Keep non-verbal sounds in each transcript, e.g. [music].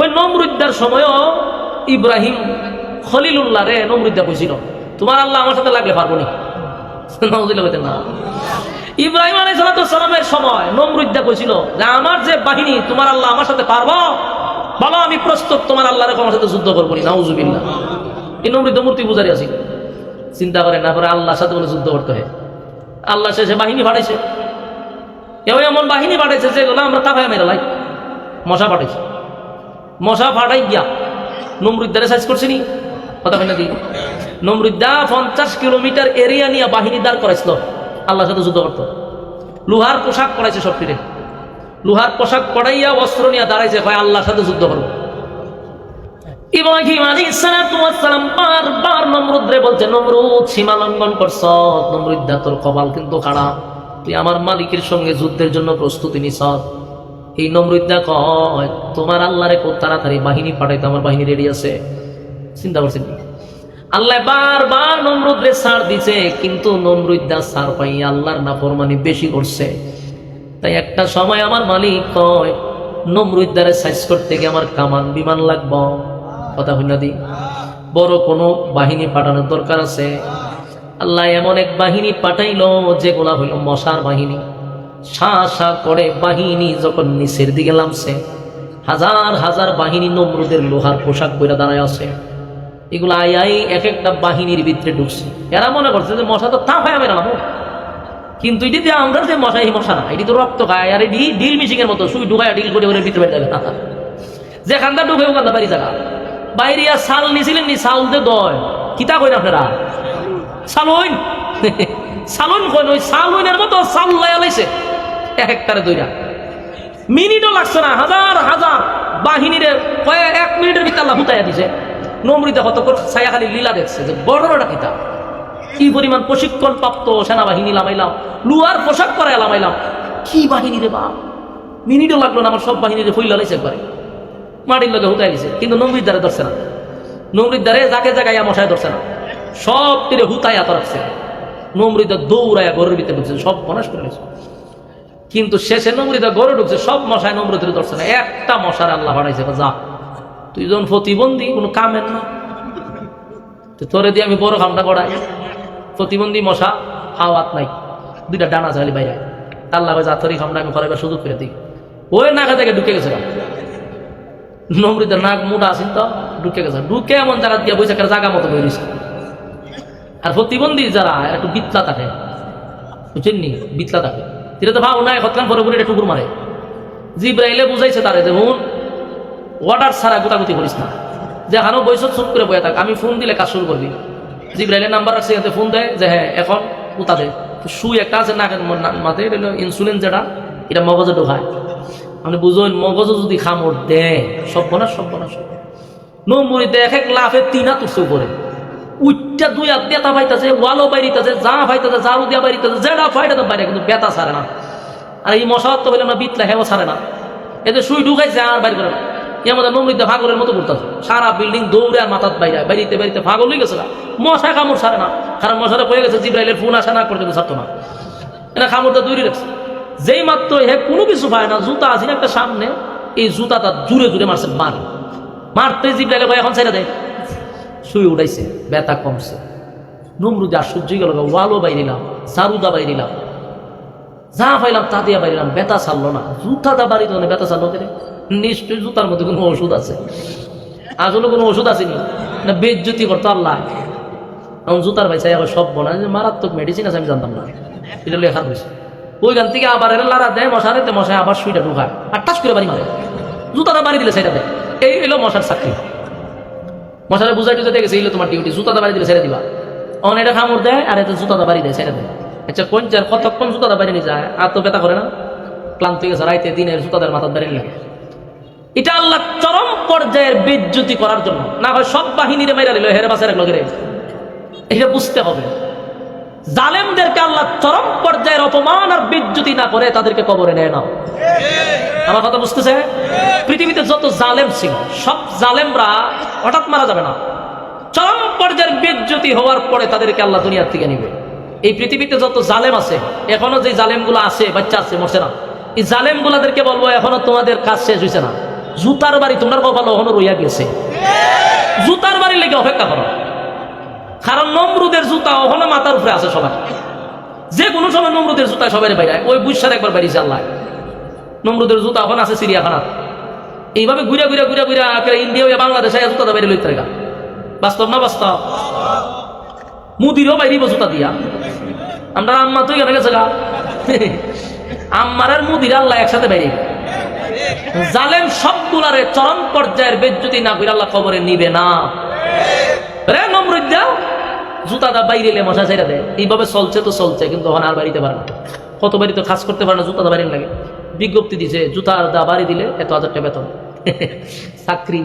ওই নমরুদ্দার সময়ও ইব্রাহিম খলিলুল্লাহ রে নমরুদ্দা কইছিল, তোমার আল্লাহ আমার সাথে লাগলে পারব নি? না। ইব্রাহিম আলাই সালামের সময় নমরুদ্দা কইছিল যে, আমার যে বাহিনী, তোমার আল্লাহ আমার সাথে পারব? বাবা আমি প্রস্তুত, তোমার আল্লাহ রেখে আমার সাথে যুদ্ধ করব নি। নাউজুবিল্লাহ এই নমরুদ্দ মূর্তি পূজারি আছি। চিন্তা করে না করে আল্লাহর সাথে বলে যুদ্ধ করতে হয়। আল্লাহ শেষে বাহিনী পাঠাইছে। এমন বাহিনী পাঠাইছে যেগুলো আমরা তাফায় মেরে লাই। মশা পাঠাইছে। মশা ফাটাই গিয়া। নমরুদ্দারে সাইজ করছে নি? কথা হয় না দি? নমরুদ্দা পঞ্চাশ কিলোমিটার এরিয়া নিয়ে বাহিনী দাঁড় করাইছিল। আল্লাহর সাথে যুদ্ধ করতো। লোহার পোশাক পরাইছে সব ফিরে লোহার পোশাক পরাইয়া অস্ত্র নিয়ে দাঁড়াইছে ভাই আল্লাহর সাথে যুদ্ধ করব। ইব্রাহিম আলী ইসলাম বারবার নমরুদ্রে বলছে, নমরুদ সীমা লঙ্ঘন করছ। নমরুদ্দা তোর কপাল কিন্তু খারাপ। তুই আমার মালিকের সঙ্গে যুদ্ধের জন্য প্রস্তুতি নিস এই নমরুদ্দা কয়, তোমার আল্লাহরে খুব তাড়াতাড়ি বাহিনী পাঠাইতে আমার বাহিনী রেডি আছে? চিন্তা করছেন? আল্লাহ বারবার নমরুদ্রে ছাড় দিছে, কিন্তু নমরুদ্দা সার পাই আল্লাহর নাফরমানি বেশি করছে। তাই একটা সময় আমার মালিক কয় নমরুদ্দারে সাইজ করতে গিয়ে আমার কামান বিমান লাগবো। কথা হইনা দি। বড় কোনো বাহিনী পাঠানোর দরকার আছে? আল্লাহ এমন এক বাহিনী পাঠাইলো, যেগুলা হইল মশার বাহিনী। শা শা করে বাহিনী যখন নিচের দিকে নামছে, হাজার হাজার বাহিনী নমরুদের লোহার পোশাক পরে দাঁড়ায় আছে। এগুলো আই আই এক একটা বাহিনীর ভিতরে ঢুকছে। এরা মনে করছে যে মশা তো তা হয় আমি কিন্তু এটি যে আমরা যে মশা, এই মশা না, এটি তো রক্ত খায়, আর এটি ডিল মিশিং এর মতো, সুই ঢুকায় ডিল করে করে ভিতরে যাবে যেখানটা ঢুকে ওখানটা বাড়ি জায়গা বাইরে আর সাল নিছিলেন নি, সাল দে দয়। কিতা কইন আপনারা সালইন। সালন কইন ওই সালইনের মতো সাল লাই আলাইছে এক একটারে দইরা মিনিটও লাগছে না, হাজার হাজার বাহিনীরে কয়েক এক মিনিটের ভিতরে আল্লাহ হুতাইয়া দিছে। নমরিতে কত ছায়া খালি লীলা দেখছে যে বড়টা কিতা? কি পরিমাণ প্রশিক্ষণ প্রাপ্ত সেনাবাহিনী লামাইলাম, লুয়ার পোশাক পরে লামাইলাম। কি বাহিনী রে বাপ? মিনিটও লাগল না, আমার সব বাহিনীরে ফুইলা লাইছে একবারে। মাটির লগে হুতাই গেছে কিন্তু নমরির দ্বারে ধরছে না। নমরির দ্বারে যাকে জায়গায় মশায় ধরছে না। সব তীরে হুতাই আত রাখছে নমরিদা দৌড়াইয়া ঘরের ভিতরে ঢুকছে, সব বনাশ করে গেছে কিন্তু শেষে নমরিদা ঘরে ঢুকছে, সব মশায় নমরিদের ধরছে একটা মশার আল্লাহ বাড়াইছে যা। তুই যখন প্রতিবন্ধী, কোনো কামের না। তোরে দিয়ে আমি বড় কামটা করাই প্রতিবন্ধী মশা, হাওয়াত নাই। দুইটা ডানা চালি বাইরে আল্লাহ যা তোর কামটা আমি করাইবার সুযোগ করে দিই। ওই নাকা থেকে ঢুকে গেছে নমরিদের নাক মোটা আছেন তো, ঢুকে গেছে। ঢুকে এমন জায়গা দিয়ে একটা জায়গা মতো হয়ে আর প্রতিবন্ধী যারা একটু বিতলা থাকে। বুঝছেন নি? বিতলা থাকে। এটা তো ভাব নাই হতকান পরে পরে এটা টুকুর মারে। জিব্রাইলে বুঝাইছে তারে যে, হুন অর্ডার ছাড়া গোটাগুতি করিস না। যে হানো বৈশ চুপ করে বয়ে থাক, আমি ফোন দিলে কাজ শুরু করবি। জিব্রাইলের নাম্বার আছে এতে ফোন দেয় যে হ্যাঁ এখন উতা দে। সুই একটা আছে নাকের ম- মাথায়, এটা ইনসুলিন যেটা, এটা মগজে ঢোকায়। মানে বুঝুন মগজে যদি খামড় দেয়, সব বনা সব বনা সব নমরিতে এক এক লাফে তিনা তুসে উপরে। উচ্চা দুই হাত দিয়ে তা পাইতেছে ওয়ালও বাইরিতেছে, যা পাইতেছে জারু দিয়া বাইরিতেছে, যেটা ফাইটাতে বাইরে, কিন্তু বেতা সারে না। আর এই মশা তো হইলে না বিতলা হেও সারে না। এতে সুই ঢুকাইছে, আর বাইর করে না। মধ্যে নমরিতে ফাগলের মতো ঘুরতেছে। সারা বিল্ডিং দৌড়ে আর মাথাত বাইরে বাড়িতে বাড়িতে ফাগল হয়ে গেছে না। মশা কামড় ছাড়ে না। কারণ মশাটা পড়ে গেছে, জিব্রাইলের ফোন আসে না করতে ছাড়তো না। এটা কামড়টা দৌড়ে রাখছে। যেই মাত্র হে কোনো কিছু পায় না, জুতা আছে একটা সামনে, এই জুতাটা জুড়ে জুড়ে মারছে মার। মারতে জিব্রাইলে এখন ছেড়ে দেয়। শুয়ে উঠাইছে, ব্যথা কমছে। নমরুদে আশ্চর্য গেল, ওয়ালও বাইরিলাম জারুদা বাইরিলাম যা পাইলাম তা দিয়ে বাইরিলাম ব্যথা ছাড়লো না। জুতাটা বাড়ি তো ব্যথা ছাড়লো কেন? নিশ্চয়ই জুতার মধ্যে কোনো ওষুধ আছে। আসলে কোনো ওষুধ আসেনি। না, বেজ্জতি করতো আল্লাহ। এখন জুতার ভাই চাই আবার সব বনা। যে মারাত্মক মেডিসিন আছে, আমি জানতাম না। এটা লেখা রয়েছে ওইখান থেকে আবার এরা লারা দেয় মশারে তে মশায় আবার সুইটা ঢুকায়। আর টাস করে বাড়ি মারে। জুতাটা বাড়ি দিলে, সেটা দেয় এই এলো মশার চাকরি। মশারে বুঝাই টুজাতে গেছে এইলো তোমার ডিউটি জুতাটা বাড়ি দিলে ছেড়ে দিবা। অন এটা খামড় দেয়, আর এটা জুতাটা বাড়ি দেয়, ছেড়ে দেয়। আচ্ছা কোন কতক্ষণ জুতাটা বাড়ি নিয়ে যায়? আর তো ব্যথা করে না? ক্লান্ত হয়ে গেছে, রাইতে দিনের জুতাদের মাথার বাড়ি নিয়ে এটা আল্লাহ চরম পর্যায়ের বিদ্যুতি করার জন্য। না হয় সব বাহিনীরে মেরা নিল, হেরে বাসের লগের এটা বুঝতে হবে। জালেমদেরকে আল্লাহ চরম পর্যায়ের অপমান আর বিদ্যুতি না করে তাদেরকে কবরে নেয় না। আমার কথা বুঝতেছে? পৃথিবীতে যত জালেম ছিল, সব জালেমরা হঠাৎ মারা যাবে না। চরম পর্যায়ের বিদ্যুতি হওয়ার পরে তাদেরকে আল্লাহ দুনিয়ার থেকে নিবে। এই পৃথিবীতে যত জালেম আছে, এখনও যে জালেমগুলো আছে, বাচ্চা আছে, মরছে না। এই জালেমগুলাদেরকে বলব, এখনও তোমাদের কাজ শেষ হয়েছে না। জুতার বাড়ি তোমার কপাল ওখানে রইয়া গেছে জুতার বাড়ি লেগে অপেক্ষা করো। কারণ নমরুদের জুতা ওখানে মাথার উপরে আছে সবার। যে কোনো সময় নমরুদের জুতা সবাই বাইরে, ওই বুসার একবার বাড়িছে আল্লাহ নমরুদের জুতা এখন আছে চিড়িয়াখানা এইভাবে ঘুরে ঘুরে ঘুরে ঘুরে ইন্ডিয়া হইয়া বাংলাদেশে জুতা বাইরে লইতে থাকা বাস্তব না বাস্তব? মুদিরও বাইরে জুতা দিয়া। আমরা আম্মা তুই কেন গেছে গা। আম্মার আর মুদির আল্লাহ একসাথে বাইরে। জালেম সবগুলারে চরম পর্যায়ের বেজ্জতি না করে আল্লাহ খবরে নিবে না। রে নমরুদ্দা জুতা দা বাইরে এলে মশা ছেড়ে দেয় এইভাবে চলছে তো চলছে, কিন্তু ওখানে আর বাড়িতে পারে না। কত বাড়ি তো খাস করতে পারে না জুতা দা বাড়ি লাগে। বিজ্ঞপ্তি দিছে জুতার দা বাড়ি দিলে এত হাজার টাকা বেতন। [laughs] চাকরি।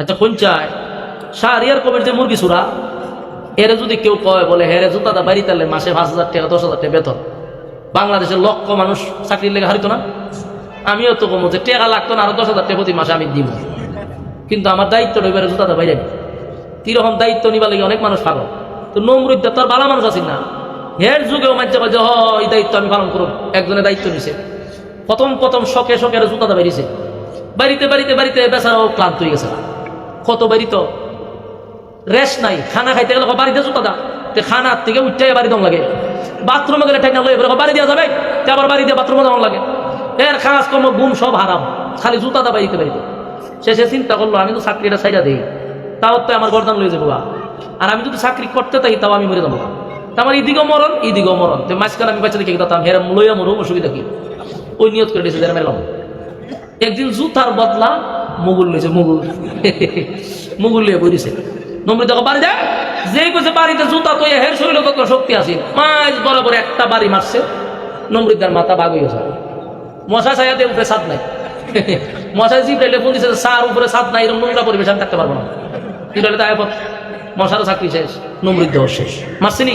আচ্ছা কোন চায় শাহরিয়ার কবির যে মুরগি সুরা, এরে যদি কেউ কয়, বলে হেরে জুতা দা বাড়ি তাহলে মাসে পাঁচ হাজার টাকা, দশ হাজার টাকা বেতন। বাংলাদেশের লক্ষ মানুষ চাকরির লেগে হারিত না। আমিও তো কমো যে টাকা লাগতো না, আরও দশ হাজার টাকা প্রতি মাসে আমি দিব কিন্তু আমার দায়িত্ব এবারে জুতা দা বাইরে কীরকম দায়িত্ব নিবার লাগে অনেক মানুষ পাগল। তো নমরুদ্দা তার বালা মানুষ আছেন না। হের যুগেও মাঝে মাঝে এই দায়িত্ব আমি পালন করব একজনের দায়িত্ব নিছে। প্রথম প্রথম শখে শখে জুতাটা বেরিয়েছে বাড়িতে বাড়িতে বাড়িতে বেচারাও ক্লান্ত হয়ে গেছে। কত বাড়ি তো? রেস্ট নাই, খানা খাইতে গেলে বাড়িতে জুতা দা। তে খানার থেকে উঠতে বাড়ি দম লাগে। বাথরুমে গেলে ঠেক লয়ে বাড়ি দেওয়া যাবে? আবার বাড়ি দিয়ে বাথরুমে দেওয়া লাগে। এর কাজ কর্ম গুম সব হারাম, খালি জুতা দা বাড়িতে বাড়িতে। শেষে চিন্তা করল, আমি তো চাকরিটা সাইডা দিই, তাও তো আমার গরদান লয়ে যাব। আর আমি যদি চাকরি করতে তাই তাও আমি মরে যাব আমার এদিকেও মরণ এদিকেও মরণ। তো মাঝখানে আমি বাচ্চা দেখে দিতাম হেরা লইয়া মরুম, অসুবিধা কি? ওই নিয়ত করে দিয়েছে যারা মেলাম একদিন জুতার বদলা মুগুল লইছে মুগুল। মুগুল লিয়ে বইছে। নমরি দেখো বাড়ি দেয় যেই কইছে বাড়িতে জুতা তো হের শরীরে কত শক্তি আছে? মাছ বরাবর একটা বাড়ি মারছে। নমরিদার মাথা বাগ হয়ে গেছে মশা ছায়াতে উপরে সাদ নাই। মশা জিব্রাইলে ফোন দিছে সার উপরে সাদ নাই এরকম নোংরা পরিবেশ আমি থাকতে পারব না। জিব্রাইলে তাই মশারও চাকরি শেষ নমৃদ্ধ শেষ। মারছিনি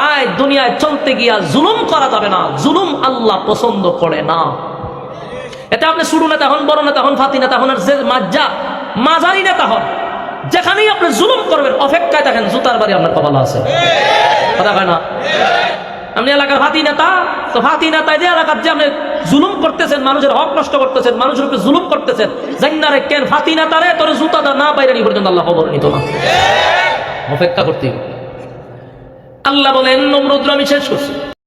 তাই দুনিয়ায় চলতে গিয়া জুলুম করা যাবে না? জুলুম আল্লাহ পছন্দ করে না। এটা আপনি শুরু নেতা হন, বড় নেতা হন, ফাতি নেতা হন যে মাজা, মাঝারি নেতা হন, যেখানেই আপনি জুলুম করবেন, অপেক্ষায় দেখেন জুতার বাড়ি আপনার কপাল আছে। কথা কয় না? আপনি এলাকার ফাতি নেতা, তো ফাতি নেতা যে এলাকার যে আপনি জুলুম করতেছেন, মানুষের হক নষ্ট করতেছেন, মানুষের উপরে জুলুম করতেছেন, জান্নারে কেন ফাতি নেতারে তোর জুতাটা না বাইরে পর্যন্ত আল্লাহ খবর নিত না। অপেক্ষা করতে। আল্লাহ বলেন নমরুদ্র আমি শেষ করছি।